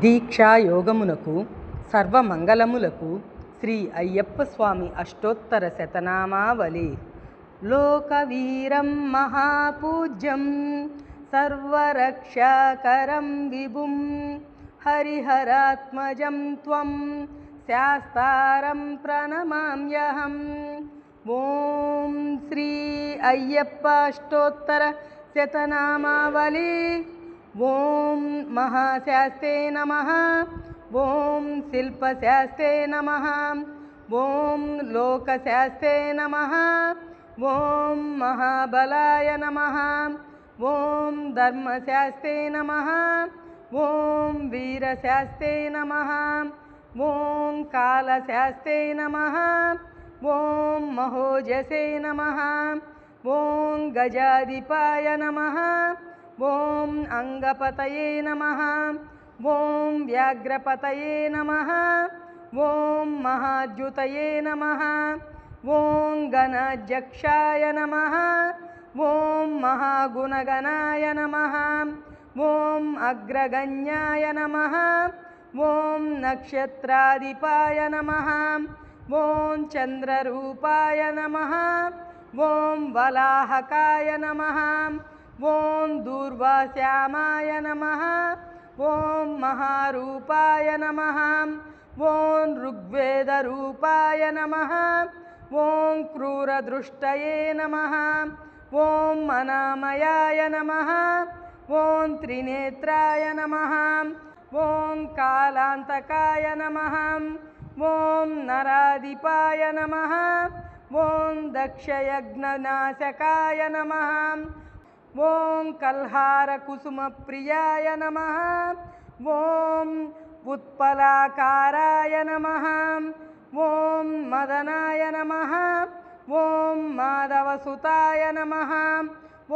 దీక్షాయోగమునకు సర్వమంగళములకు శ్రీ అయ్యప్ప స్వామి అష్టోత్తర శతనామావళి. లోకవీరం మహాపూజ్యం సర్వరక్షాకరం విభుం హరిహరాత్మజం త్వం శాస్తారం ప్రణమామ్యహం. ఓం శ్రీ అయ్యప్ప అష్టోత్తర శతనామావళి. ॐ महाशास्ते नमः। ॐ शिल्पशास्ते नमः। ॐ लोकशास्ते नमः। ॐ महाबलाय नमः। ॐ धर्मशास्ते नमः। ॐ वीरशास्ते नमः। ॐ कालशास्ते नमः। ॐ महोजसे नमः। ॐ गजाधिपाय नमः। ॐ अङ्गपतये नमः। ॐ व्याघ्रपतये नमः। ॐ महाद्युतये नमः। ॐ गणाध्यक्षाय नमः। ॐ महागुणगणाय नमः। ॐ अग्रगण्याय नमः। ॐ नक्षत्राधिपाय नमः। ॐ चन्द्ररूपाय नमः। ॐ वलाहकाय नमः। ॐ दूर्वाश्यामाय नमः ॐ महारूपाय नमः ॐ ऋग्वेदरूपाय नमः ॐ क्रूरदृष्टये नमः ॐ मनामयाय नमः ॐ त्रिनेत्राय नमः ॐ कालान्तकाय नमः ॐ नराधिपाय नमः ॐ दक्षयज्ञनाशकाय नमः ॐ कल्हारकुसुमप्रियाय नमः। ॐ उत्पलाकाराय नमः। ॐ मदनाय नमः। ॐ माधवसुताय नमः।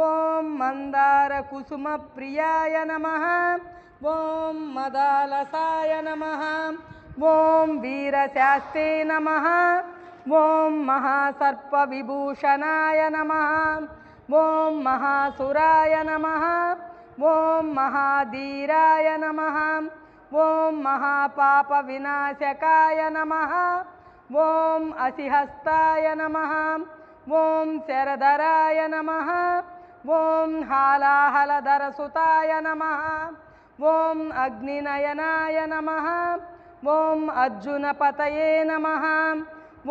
ॐ मन्दारकुसुमप्रियाय नमः। ॐ मदालसाय नमः। ॐ वीरशास्त्रे नमः। ॐ महासर्पविभूषणाय नमः। ॐ महासुराय नमः। ॐ महाधीराय नमः। ॐ महापापविनाशकाय नमः। ॐ असिहस्ताय नमः। ॐ शरधराय नमः। ॐ हालाहलधरसुताय नमः। ॐ अग्निनयनाय नमः। ॐ अर्जुनपतये नमः।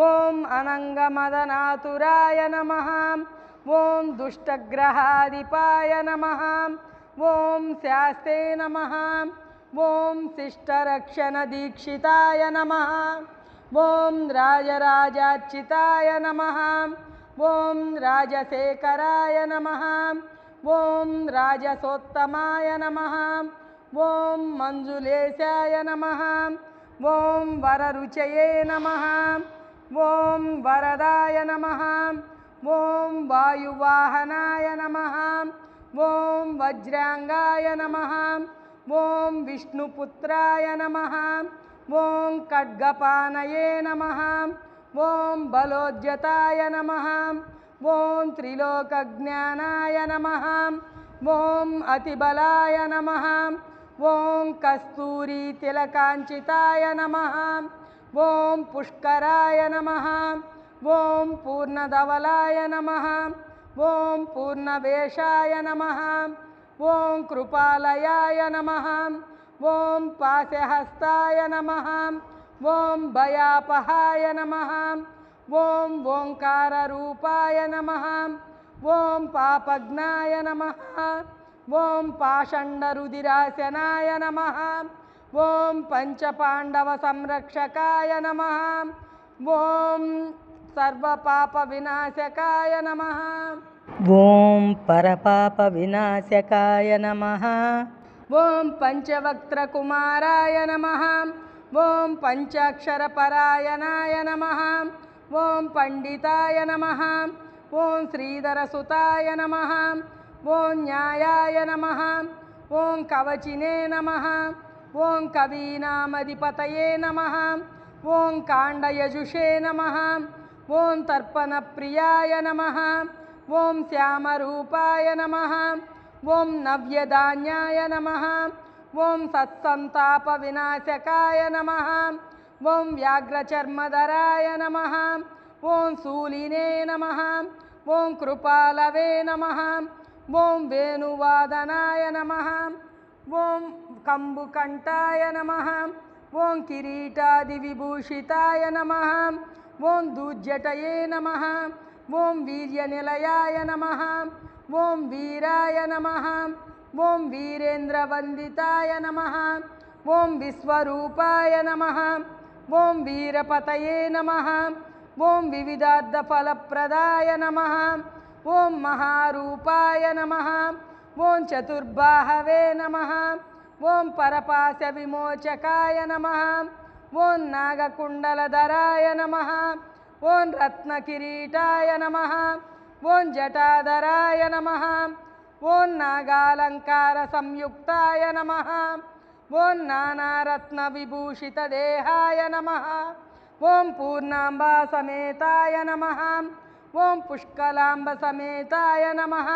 ॐ अनङ्गमदनातुराय नमः। ॐ दुष्टग्रहादिपाय नमः। ॐ स्यास्ते नमः। ॐ शिष्टरक्षणदीक्षिताय नमः। ॐ राजराजार्चिताय नमः। ॐ राजशेखराय नमः। ॐ राजसोत्तमाय नमः। ॐ मञ्जुलेशाय नमः। ॐ वररुचये नमः। ॐ वरदाय नमः। ॐ वायुवाहनाय नमः। ॐ वज्राङ्गाय नमः। ॐ विष्णुपुत्राय नमः। ॐ खड्गपानये नमः। ॐ बलोद्यताय नमः। ॐ त्रिलोकज्ञानाय नमः। ॐ अतिबलाय नमः। ॐ कस्तूरीतिलकाञ्चिताय नमः। ॐ पुष्कराय नमः। ॐ पूर्णधवलाय नमः। ॐ पूर्णवेषाय नमः। ॐ कृपालयाय नमः। ॐ पाशहस्ताय नमः। ॐ भयापहाय नमः। ॐ ओङ्काररूपाय नमः। ॐ पापज्ञाय नमः। ॐ पाषण्डरुदिरासनाय नमः। ॐ पञ्चपाण्डवसंरक्षकाय नमः। ॐ सर्वपापविनाशकाय नमः। ॐ परपापविनाशकाय नमः। ॐ पञ्चवक्त्रकुमाराय नमः। ॐ पञ्चाक्षरपरायणाय नमः। ॐ पण्डिताय नमः। ॐ श्रीधरसुताय नमः। ॐ न्यायाय नमः। ॐ कवचिने नमः। ॐ कवीनामधिपतये नमः। ॐ काण्डयजुषे नमः। ॐ तर्पणप्रियाय नमः। ॐ श्यामरूपाय नमः। ॐ नव्यधान्याय नमः। ॐ सत्सन्तापविनाशकाय नमः। ॐ व्याघ्रचर्मधराय नमः। ॐ शूलिने नमः। ॐ कृपालवे नमः। ॐ वेणुवादनाय नमः। ॐ कम्बुकण्ठाय नमः। ॐ किरीटादिविभूषिताय नमः। ॐ दुज्जटये नमः ॐ वीर्यनिलयाय नमः ॐ वीराय नमः ॐ वीरेन्द्रवन्दिताय नमः ॐ विश्वरूपाय नमः ॐ वीरपतये नमः ॐ विविधार्थफलप्रदाय नमः ॐ महारूपाय नमः ॐ चतुर्बाहवे नमः ॐ परपाशविमोचकाय नमः ॐ नागकुण्डलधराय नमः ॐ रत्नकिरीटाय नमः ॐ जटाधराय नमः ॐ नागालङ्कारसंयुक्ताय नमः ॐ नानारत्नविभूषितदेहाय नमः ॐ पूर्णाम्बासमेताय नमः ॐ पुष्कलाम्बसमेताय नमः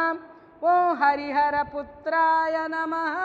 ॐ हरिहरपुत्राय नमः।